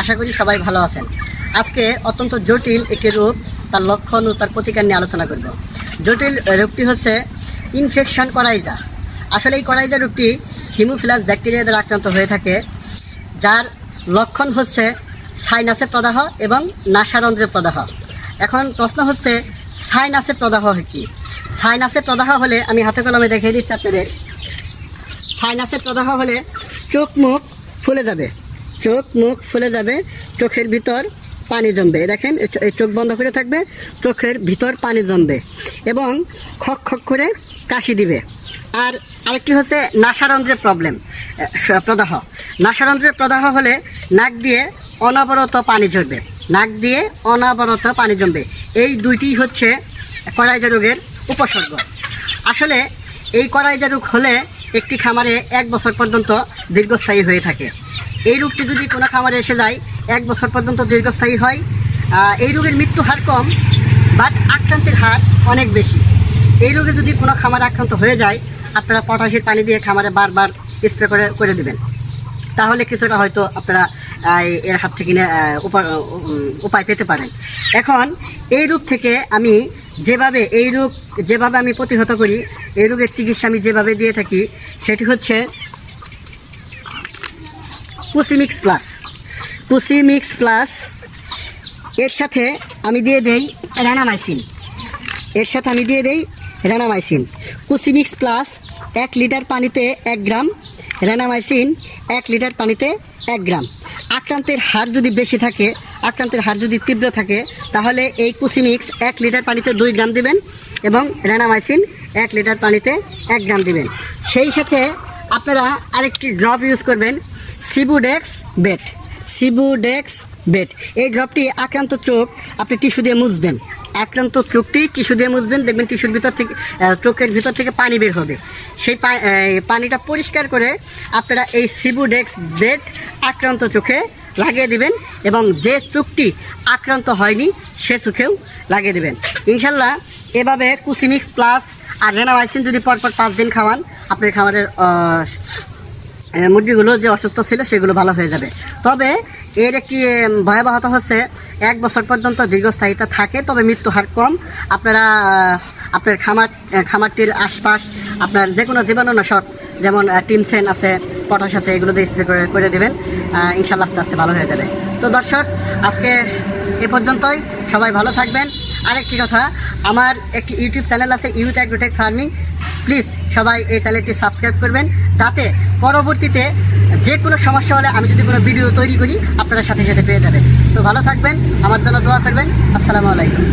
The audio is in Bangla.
আশা করি সবাই ভালো আছেন। আজকে অত্যন্ত জটিল একটি রোগ, তার লক্ষণ ও তার প্রতিকার নিয়ে আলোচনা করব। জটিল রোগটি হচ্ছে ইনফেকশন করাইজা। আসলে এই করাইজা রোগটি হিমোফিলাস ব্যাকটেরিয়া দ্বারা আক্রান্ত হয়ে থাকে, যার লক্ষণ হচ্ছে সাইনাসের প্রদাহ এবং নাসারন্ধ্রের প্রদাহ। এখন প্রশ্ন হচ্ছে সাইনাসের প্রদাহ কি? সাইনাসের প্রদাহ হলে, আমি হাতে কলমে দেখিয়ে দিচ্ছি আপনাদের সাইনাসের প্রদাহ হলে চোখ মুখ ফুলে যাবে। চোখ, মুখ ফুলে যাবে, চোখের ভিতর পানি জমবে। দেখেন, এই চোখ বন্ধ করে থাকবে, চোখের ভিতর পানি জমবে এবং খক খক করে কাশি দিবে। আর আরেকটি হচ্ছে নাসারন্ধ্রের প্রবলেম প্রদাহ। নাসারন্ধ্রের প্রদাহ হলে নাক দিয়ে অনবরত পানি ঝরবে। নাক দিয়ে অনবরত পানি জমবে। এই দুইটি হচ্ছে কড়াইজা রোগের উপসর্গ। আসলে এই কড়াইজা রোগ হলে একটি খামারে এক বছর পর্যন্ত দীর্ঘস্থায়ী হয়ে থাকে। এই রোগটি যদি কোনো খামারে এসে যায়, এক বছর পর্যন্ত দীর্ঘস্থায়ী হয়। এই রোগের মৃত্যু হার কম বাট আক্রান্তের হার অনেক বেশি। এই রোগে যদি কোনো খামারে আক্রান্ত হয়ে যায়, আপনারা পটাশের পানি দিয়ে খামারে বারবার স্প্রে করে করে দেবেন। তাহলে কিছুটা হয়তো আপনারা এর হাত থেকে উপায় পেতে পারেন। এখন, এই রোগ থেকে আমি যেভাবে, এই রোগ যেভাবে আমি প্রতিহত করি, এই রোগের চিকিৎসা আমি যেভাবে দিয়ে থাকি, সেটি হচ্ছে কুসিমিক্স প্লাস কুসিমিক্স প্লাস এর সাথে আমি দিয়ে দেই রানামাইসিন এর সাথে আমি দিয়ে দেই রেনামাইসিন কুসিমিক্স প্লাস এক লিটার পানিতে এক গ্রাম। রেনামাইসিন এক লিটার পানিতে এক গ্রাম। আক্রান্তের হার যদি বেশি থাকে, আক্রান্তের হার যদি তীব্র থাকে, তাহলে এই কুসিমিক্স এক লিটার পানিতে দুই গ্রাম দিবেন এবং রেনামাইসিন এক লিটার পানিতে এক গ্রাম দিবেন। সেই সাথে আপনারা আরেকটি ড্রপ ইউজ করবেন। সিবুডেক্স বেট সিবুডেক্স বেট এই ড্রপটি আক্রান্ত চোখ আপনি টিস্যু দিয়ে মুছবেন। আক্রান্ত চোখটি টিস্যু দিয়ে মুছবেন, দেখবেন টিস্যুর ভিতর থেকে চোখের ভিতর থেকে পানি বের হবে। সেই পানিটা পরিষ্কার করে আপনারা এই সিবুডেক্স বেড আক্রান্ত চোখে লাগিয়ে দিবেন এবং যে চোখটি আক্রান্ত হয়নি, সে চোখেও লাগিয়ে দিবেন। ইনশাল্লাহ এভাবে কুসিমিক্স প্লাস আর রেনাভাইসিন যদি পরপর পাঁচ দিন খাওয়ান আপনার খাবারের মুরগিগুলো যে অসুস্থ ছিল, সেগুলো ভালো হয়ে যাবে। তবে এর একটি ভয়াবহতা হচ্ছে, এক বছর পর্যন্ত দীর্ঘস্থায়িতা থাকে, তবে মৃত্যু হার কম। আপনারা আপনার খামার খামারটির আশপাশ, আপনার যে কোনো জীবাণুনাশক, যেমন টিমসেন আছে, পটাশ আছে, এগুলো দিয়ে স্প্রে করে করে দেবেন ইনশাল্লাহ আস্তে আস্তে ভালো হয়ে যাবে। তো দর্শক, আজকে এ পর্যন্তই। সবাই ভালো থাকবেন। আরেকটি কথা, আমার একটি ইউটিউব চ্যানেল আছে, ইউথ অ্যাগ্রোটেক ফার্মিং। প্লিজ সবাই এই চ্যানেলটি সাবস্ক্রাইব করবেন। যাতে পরবর্তীতে যে কোনো সমস্যা হলে আমি যদি কোনো ভিডিও তৈরি করি আপনারা সাথে সাথে পেয়ে যাবেন। তো ভালো থাকবেন, আমার জন্য দোয়া করবেন। আসসালামু আলাইকুম।